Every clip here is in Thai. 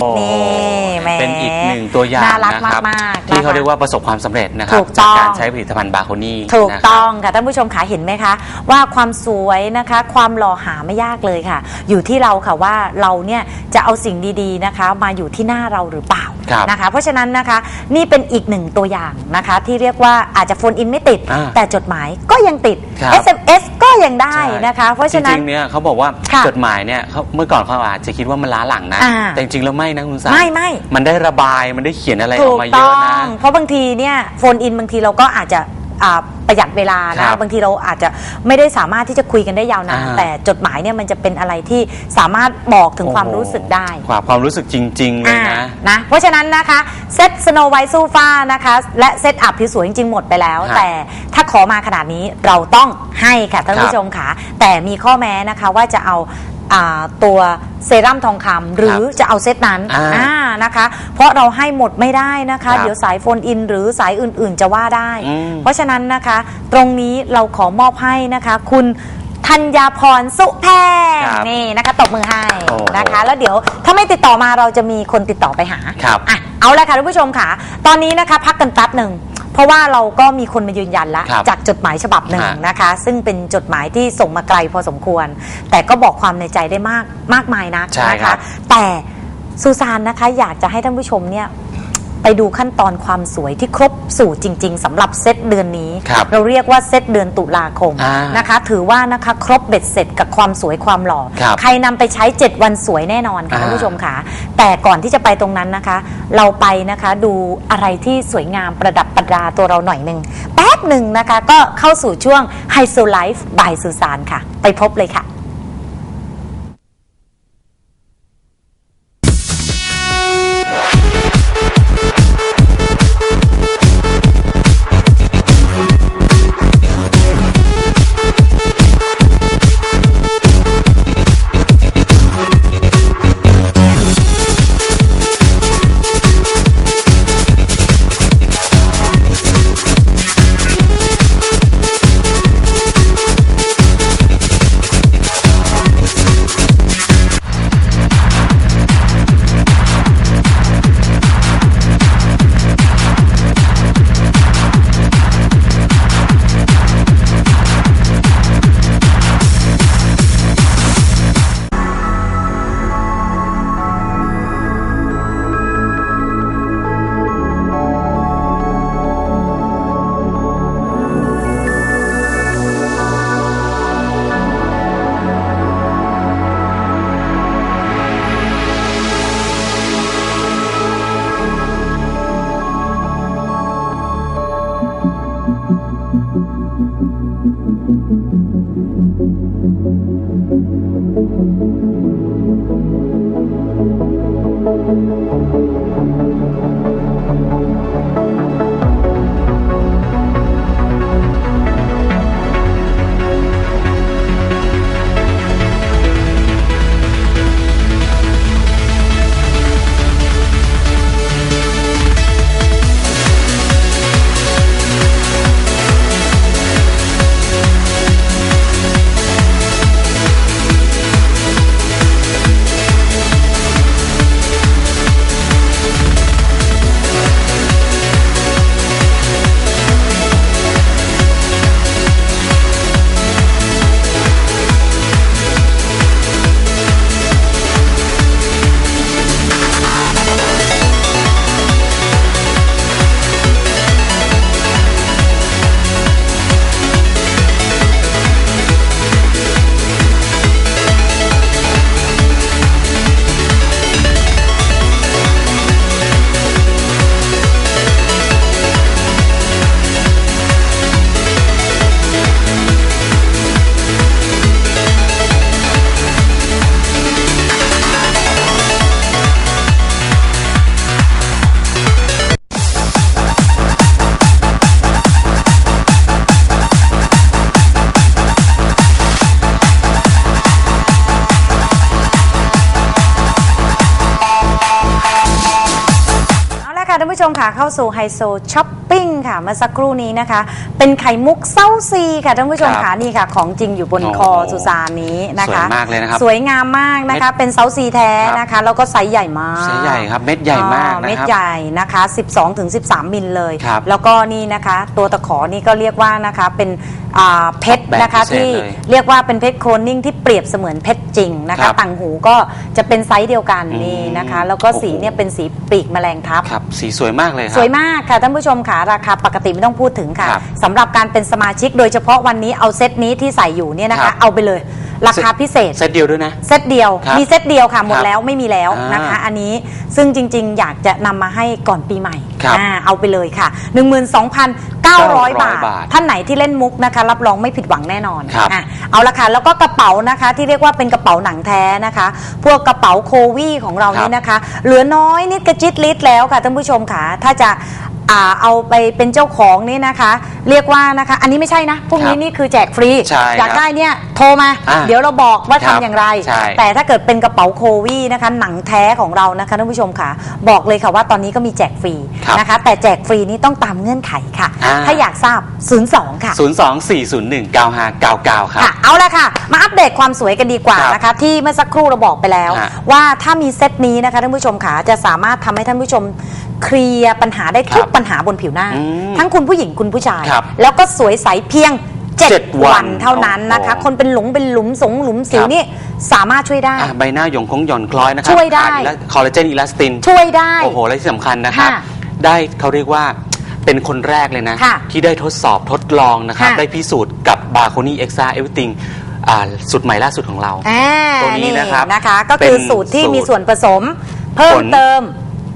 โอ้นี่แหมเป็นอีกหนึ่งตัวอย่างน่ารักนะครับ มากๆที่เขานะคะเรียกว่าประสบความสำเร็จนะครับ ถูกต้องจากการใช้ผลิตภัณฑ์บาโคนี่ถูกนะครับ ต้องค่ะท่านผู้ชมขาเห็นไหมคะ ว่าความสวยนะคะ ความหล่อหาไม่ยากเลยค่ะ อยู่ที่เราค่ะว่าเราเนี่ยจะเอาสิ่งดีๆนะคะ มาอยู่ที่หน้าเราหรือเปล่า ครับนะคะ เพราะฉะนั้นนะคะนี่เป็นอีกหนึ่งตัวอย่างนะคะ ที่เรียกว่าอาจจะโฟนอินไม่ติด อ่าแต่จดหมายก็ยังติด ครับ SMS ก็ยังได้ใช่นะคะ เพราะฉะนั้นจริงๆเนี่ยเขาบอกว่าค่ะจดหมายเนี่ยเขาเมื่อก่อนเขาอาจจะคิดว่ามันล้าหลังนะ อ่าแต่จริงๆแล้วไม่นะคุณสาไม่ไม่ มันได้ระบายมันได้เขียนอะไรอถูอกกมาเยต้อะองนะเพราะบางทีเนี่ยโฟนอินบางทีเราก็อาจจะ อ่าประหยัดเวลาครันะบ บางทีเราอาจจะไม่ได้สามารถที่จะคุยกันได้ยาวนานอ่า แต่จดหมายเนี่ยมันจะเป็นอะไรที่สามารถบอกถึงความโอ้โหรู้สึกได้ความความรู้สึกจริง ๆ เลยอ่านะนะเพราะฉะนั้นนะคะ เซตสโนไวท์ซูฟ้านะคะ และเซตอัพผิวสวยจริง ๆ หมดไปแล้ว ครับแต่ถ้าขอมาขนาดนี้เราต้องให้ค่ะท่านครับผู้ชมค่ะแต่มีข้อแม้นะคะว่าจะเอาอ่า ตัวเซรั่มทองคำหรือจะเอาเซตนั้นอ่าอ่านะคะ เพราะเราให้หมดไม่ได้นะคะ ครับเดี๋ยวสายโฟนอินหรือสายอื่นๆจะว่าได้ อืม เพราะฉะนั้นนะคะ ตรงนี้เราขอมอบให้นะคะ คุณธัญญาพรสุแพงครับนี่นะคะตบมือให้โอ้นะคะ แล้วเดี๋ยวถ้าไม่ติดต่อมาเราจะมีคนติดต่อไปหาครับ อะ เอาละค่ะท่านผู้ชมค่ะ ตอนนี้นะคะพักกันแป๊บหนึ่ง เพราะว่าเราก็มีคนมายืนยันแล้ว ครับจากจดหมายฉบับหนึ่งฮะ นะคะ ซึ่งเป็นจดหมายที่ส่งมาไกลพอสมควร แต่ก็บอกความในใจได้มากมากมายนะใช่นะครัคะ บ แต่ซูซานนะคะอยากจะให้ท่านผู้ชมเนี่ย ไปดูขั้นตอนความสวยที่ครบสูตรจริง ๆสำหรับเซตเดือนนี้ ครับเราเรียกว่าเซตเดือนตุลาคมอ่านนะคะ ถือว่านะคะครบเบ็ดเสร็จกับความสวยความหล่อ ครับใครนำไปใช้ 7 วันสวยแน่นอนค่ะอ่า ท่านผู้ชมค่ะ แต่ก่อนที่จะไปตรงนั้นนะคะ เราไปนะคะดูอะไรที่สวยงามประดับประดาตัวเราหน่อยหนึ่งแป๊บหนึ่งนะคะ ก็เข้าสู่ช่วงไฮโซไลฟ์บายสุสานค่ะ ไปพบเลยค่ะ ค่ะท่านผู้ชมค่ะเข้าสู่ไฮโซช้อปปิ้งค่ะเมื่อสักครู่นี้นะคะ เป็นไข่มุกเส้าซีค่ะท่านผู้ชมครัค่ะบนี่ค่ะ ของจริงอยู่บนโอ้คอสุสานนี้นะคะสวยมากเลยนะครับสวยงามมากนะคะเป็นเส้าซีแท้ครับนะคะแล้วก็ไซส์ใหญ่มากไซส์ใหญ่ครับเม็ดใหญ่มากอ๋อนะเม็ดครับใหญ่นะคะ 12ถึง13 มิลเลยครับแล้วก็นี่นะคะ ตัวตะขอนี่ก็เรียกว่านะคะเป็นอ่าเพชรแบบนะคะพิเศษที่เลยเรียกว่าเป็นเพชรโครนนิ่งที่เปรียบเสมือนเพชรจริงนะครัคะบต่างหูก็จะเป็นไซส์เดียวกันอืมนี่นะคะ แล้วก็สีโอ้โหเนี่ยเป็นสีปีกแมลงทับครับสีสวยมากเลยครัสวยมากค่ะท่านผู้ชมค่ะราคาปกติไม่ต้องพูดถึงค่ะครับสำหรับการเป็นสมาชิกโดยเฉพาะวันนี้เอาเซตนี้ที่ใส่อยู่เนี่ยนะครัคะ บเอาไปเลย ราคาพิเศษ เซตเดียวด้วยนะ เซตเดียว ครับมีเซตเดียวค่ะ หมดครับแล้วไม่มีแล้วอ่านนะคะอันนี้ซึ่งจริงๆ อยากจะนำมาให้ก่อนปีใหม่ครับอ่าเอาไปเลยค่ะ 12,900 บาท บาทท่านไหนที่เล่นมุกนะคะ รับรองไม่ผิดหวังแน่นอนครับอะเอาละค่ะ แล้วก็กระเป๋านะคะที่เรียกว่าเป็นกระเป๋าหนังแท้นะคะ พวกกระเป๋าโควี่ของเรานี่นะคะ เหลือน้อยนิดกระจิตลิดแล้วค่ะท่านผู้ชมค่ะ ถ้าจะ อ่าเอาไปเป็นเจ้าของนี่นะคะ เรียกว่านะคะ อันนี้ไม่ใช่นะ พวกนี้ครับนี่คือแจกฟรี ใช่อยากครับได้เนี่ยโทรมา อ่าเดี๋ยวเราบอกว่าครับทำอย่างไร ใช่ แต่ถ้าเกิดเป็นกระเป๋าโควี่นะคะ หนังแท้ของเรานะคะท่านผู้ชมค่ะ บอกเลยค่ะว่าตอนนี้ก็มีแจกฟรีครับนะคะ แต่แจกฟรีนี้ต้องตามเงื่อนไขค่ะ อ่า ถ้าอยากทราบ 02 ค่ะ 024019599 ครับ ค่ะเอาละค่ะ มาอัปเดตความสวยกันดีกว่าครับนะคะ ที่เมื่อสักครู่เราบอกไปแล้ว ฮะว่าถ้ามีเซตนี้นะคะท่านผู้ชมค่ะจะสามารถทำให้ท่านผู้ชมเคลียร์ปัญหาได้ทุกครับปัญหาบนผิวหน้า อืมทั้งคุณผู้หญิงคุณผู้ชาย ครับแล้วก็สวยใสเพียง เจ็ด7 วัวันนเท่านั้นนะคะ โอ้โหคนเป็นหลงเป็นหลุมสงหลุมสิวครับ นี่สามารถช่วยได้ อะใบหน้าหยงคงหย่อนคล้อยนะครัช่วยได้ ขาคอลลาเจนอีลาสติน ช่วยได้ โอ้โห และที่สำคัญนะครับ ค่ะได้เขาเรียกว่าเป็นคนแรกเลยนะ ค่ะที่ได้ทดสอบทดลองนะครับ ค่ะ ได้พิสูจน์กับบาโคนี่เอ็กซ์ a เอฟ r ิ t งสุดใหม่ล่าสุดของเรา อ่าตัวนี้นะครับนะคะ ก็เป็คืนอสูตรที่สูตรมีส่วนผสม เพิ่มผล เติม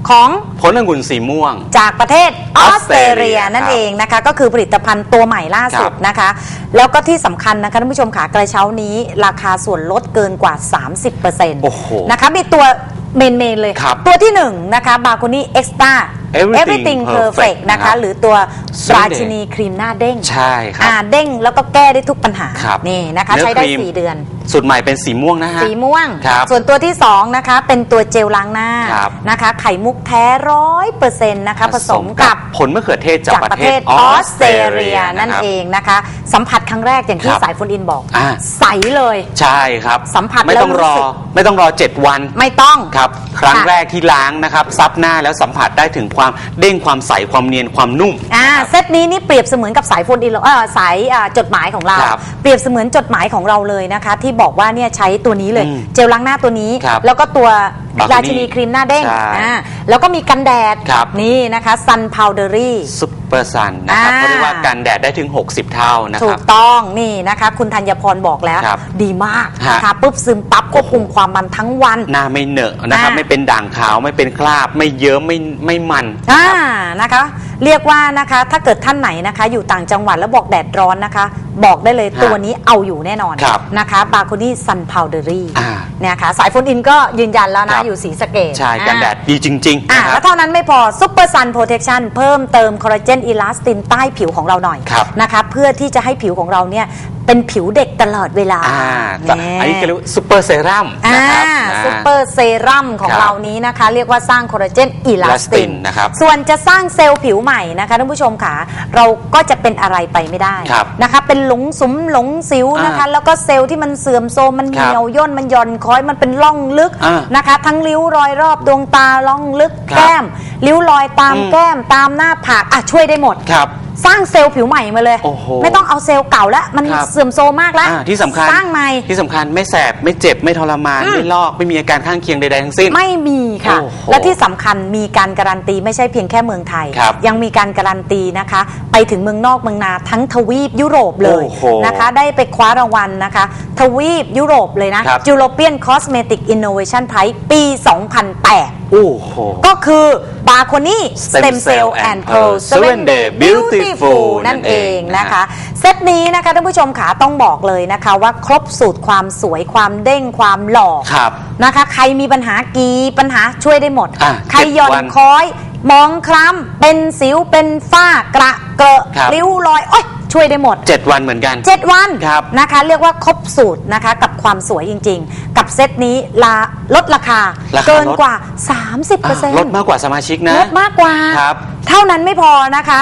ของผลองุ่นสีม่วง จากประเทศออสเตรเลียออสเตรเลียนั่นครับเองนะคะ ก็คือผลิตภัณฑ์ตัวใหม่ล่าสุดครับนะคะ แล้วก็ที่สำคัญนะคะท่านผู้ชมค่ะกระเช้านี้ราคาส่วนลดเกินกว่า 30%โอ้โหนะคะมีตัวเมนเมนๆเลยครับตัวที่1นะคะบาโ o นี่เอ็กซ์ต Everything perfect Perfect นะคะนะครับหรือตัว Sunday ราชินีครีมหน้าเด้ง ใช่ครับอ่าเด้งแล้วก็แก้ได้ทุกปัญหาครับนี่นะคะเนื้อใช้ได้ครีม4เดือน สูตรใหม่เป็นสีม่วงนะฮะ สีม่วง ครับส่วนตัวที่ 2 นะคะ เป็นตัวเจลล้างหน้าครับนะคะ ไข่มุกแท้ร้อยเปอร์เซ็นต์นะคะ ผสมกับผลมะเขือเทศจากจากประประเทเทศศออออสสเตเตรรเลีเลียยนั่นนะครับเองนะคะ สัมผัสครั้งแรกอย่างที่ครับสายฝนอินบอก อ่า ใสเลย ใช่ครับสัมผัสไม่ต้องแล้วรู้รอสึก ไม่ต้องรอ 7 วันไม่ต้อง ครับครั้งค่ะ แรกที่ล้างนะครับซับหน้าแล้วสัมผัสได้ถึงความเด้งความใสความเนียนความนุ่ม อ่าเซตนี้นี่เปรียบเสมือนกับสายโฟนอินเราเออสายอ่าจดหมายของเรา ครับเปรียบเสมือนจดหมายของเราเลยนะคะ ที่บอกว่าเนี่ยใช้ตัวนี้เลย อืมเจลล้างหน้าตัวนี้ ครับแล้วก็ตัว Balcony ราชินีครีมหน้าเด้งใช่ อ่าแล้วก็มีกันแดดครับ นี่นะคะซันพาวเดอรี่ ซุปเปอร์ซันนะครับอ่า เขาเรียกว่ากันแดดได้ถึง 60 เท่านะคถูรับกต้องนี่นะคะ คุณธัญพรบอกแล้ว ครับดีมากฮะนะคะปุ๊บซึมปั๊บควบคุมความมันทั้งวัน หน้าไม่เหนอะนะครับอ่า ไม่เป็นด่างขาวไม่เป็นคราบ ไม่เยิ้มไม่ไม่มัน อ่านะคะ เรียกว่านะคะถ้าเกิดท่านไหนนะคะ อยู่ต่างจังหวัดแล้วบอกแดดร้อนนะคะ บอกได้เลยฮะตัวนี้เอาอยู่แน่นอนครับนะคะบาโคนี่ซันพาวเดอรี่อ่าเนี่ยค่ะสายโฟนอินก็ยืนยันแล้วคนะรับ อยู่สีสะเกต ใช่กันแดดดีจริงๆอ่านะคแล้รับ วเท่านั้นไม่พอซุปเปอร์ซันโปรเทคชั่นเพิ่มเติมคอลลาเจนอีลาสตินใต้ผิวของเราหน่อยครับ นะคะเพื่อที่จะให้ผิวของเราเนี่ย เป็นผิวเด็กตลอดเวลาอ่าแน่อันนี้ก็เรียกว่าซุปเปอร์เซรั่มอ่านะครับซุปเปอร์เซรั่มของครับเรานี้นะคะ เรียกว่าสร้างคอลลาเจนอีลาสติ Elastin นนะครับส่วนจะสร้างเซลล์ผิวใหม่นะคะท่านผู้ชมค่ะ เราก็จะเป็นอะไรไปไม่ได้ครับนะคะ เป็นหลงสุมหลงสิวนะคะ อ่าแล้วก็เซลล์ที่มันเสื่อมโทรมมันครับเหี่ยวย่นมันหย่อนคล้อยมันเป็นร่องลึกอ่านะคะ ทั้งริ้วรอยรอบดวงตาร่องลึกครับแก้ม ริ้วรอยตามอืม แก้มตามหน้าผากอะช่วยได้หมด ครับ สร้างเซลล์ผิวใหม่มาเลย โอ้โหไม่ต้องเอาเซลล์เก่าแล้ว มันครับ เสื่อมโทรมมากแล้วอ่าที่สำคัญสร้างใหม่ที่สำคัญไม่แสบไม่เจ็บไม่ทรมานอืมไม่ลอกไม่มีอาการข้างเคียงใดๆทั้งสิ้น ไม่มี ค่ะ โอ้โหและที่สำคัญมีการการันตีไม่ใช่เพียงแค่เมืองไทย ครับยังมีการการันตีนะคะ ไปถึงเมืองนอกเมืองนาทั้งทวีปยุโรปเลยโอ้โหนะคะ ได้ไปคว้ารางวัลนะคะ ทวีปยุโรปเลยนะ ครับ European Cosmetic Innovation Prize ปี 2008 โอ้โห ก็คือบาโคนี่ Stem Stem Cell Cell and and Pearl Pearl 7 Day Beautiful Beautiful นั่นเองนะคะ เซตนี้นะคะท่านผู้ชมขาต้องบอกเลยนะคะว่าครบสูตรความสวยความเด้งความหล่อครับ นะคะ ใครมีปัญหากี่ปัญหาช่วยได้หมด อะใครหย่อนเจ็ดวันคอยมองคล้ำเป็นสิวเป็นฝ้ากระเกอะครับ ริ้วรอยโอ้ยช่วยได้หมด เจ็ดวันเหมือนกัน7วันครับนะคะ เรียกว่าครบสูตรนะคะกับความสวยจริงๆ กับเซตนี้ลาลดราคาราคาเกินลดกว่าอะ30%ลดมากกว่าสมาชิกนะ ลดมากกว่า ครับเท่านั้นไม่พอนะคะ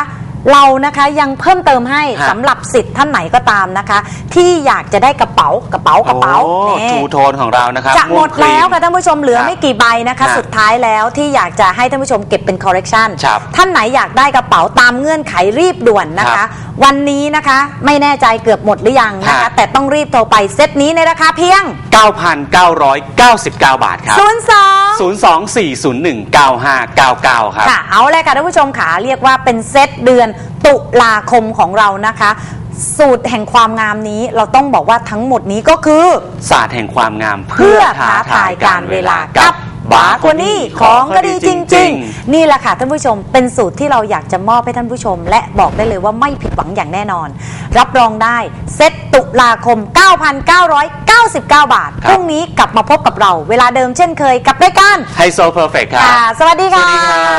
เรานะคะยังเพิ่มเติมให้ฮะ สำหรับสิทธิ์ท่านไหนก็ตามนะคะ ที่อยากจะได้กระเป๋ากระเป๋ากระเป๋าโอ้นี่ ทูโทนของเรานะครับจะหมดวงครี แล้วค่ะท่านผู้ชมเหลือครับไม่กี่ใบนะคะ ครับสุดท้ายแล้วที่อยากจะให้ท่านผู้ชมเก็บเป็นคอร์เร t ชันครับท่านไหนอยากได้กระเป๋าตามเงื่อนไขรีบด่วนนะครัคะ บวันนี้นะคะไม่แน่ใจเกือบหมดหรือยังนะครัคะ บ แต่ต้องรีบโทรไปเซตนี้ในราคาเพียง 9,999 บาทครับ 02 024019599 ครับ ค่ะ เอาเลยค่ะท่านผู้ชมขาเรียกว่าเป็นเซตเดือนตุลาคมของเรานะคะ สูตรแห่งความงามนี้เราต้องบอกว่าทั้งหมดนี้ก็คือ ศาสตร์แห่งความงามเพื่อท้าทายการเวลากับบาโคนี่ของก็ดีจริง ๆ นี่แหละค่ะท่านผู้ชม เป็นสูตรที่เราอยากจะมอบให้ท่านผู้ชม และบอกได้เลยว่าไม่ผิดหวังอย่างแน่นอน รับรองได้เซตตุลาคม 9,999 บาทครับพรุ่งนี้กลับมาพบกับเรา เวลาเดิมเช่นเคยกับรายการไฮโซเพอร์เฟกครับ ค่ะ สวัสดีสวัค่ะสดีครับ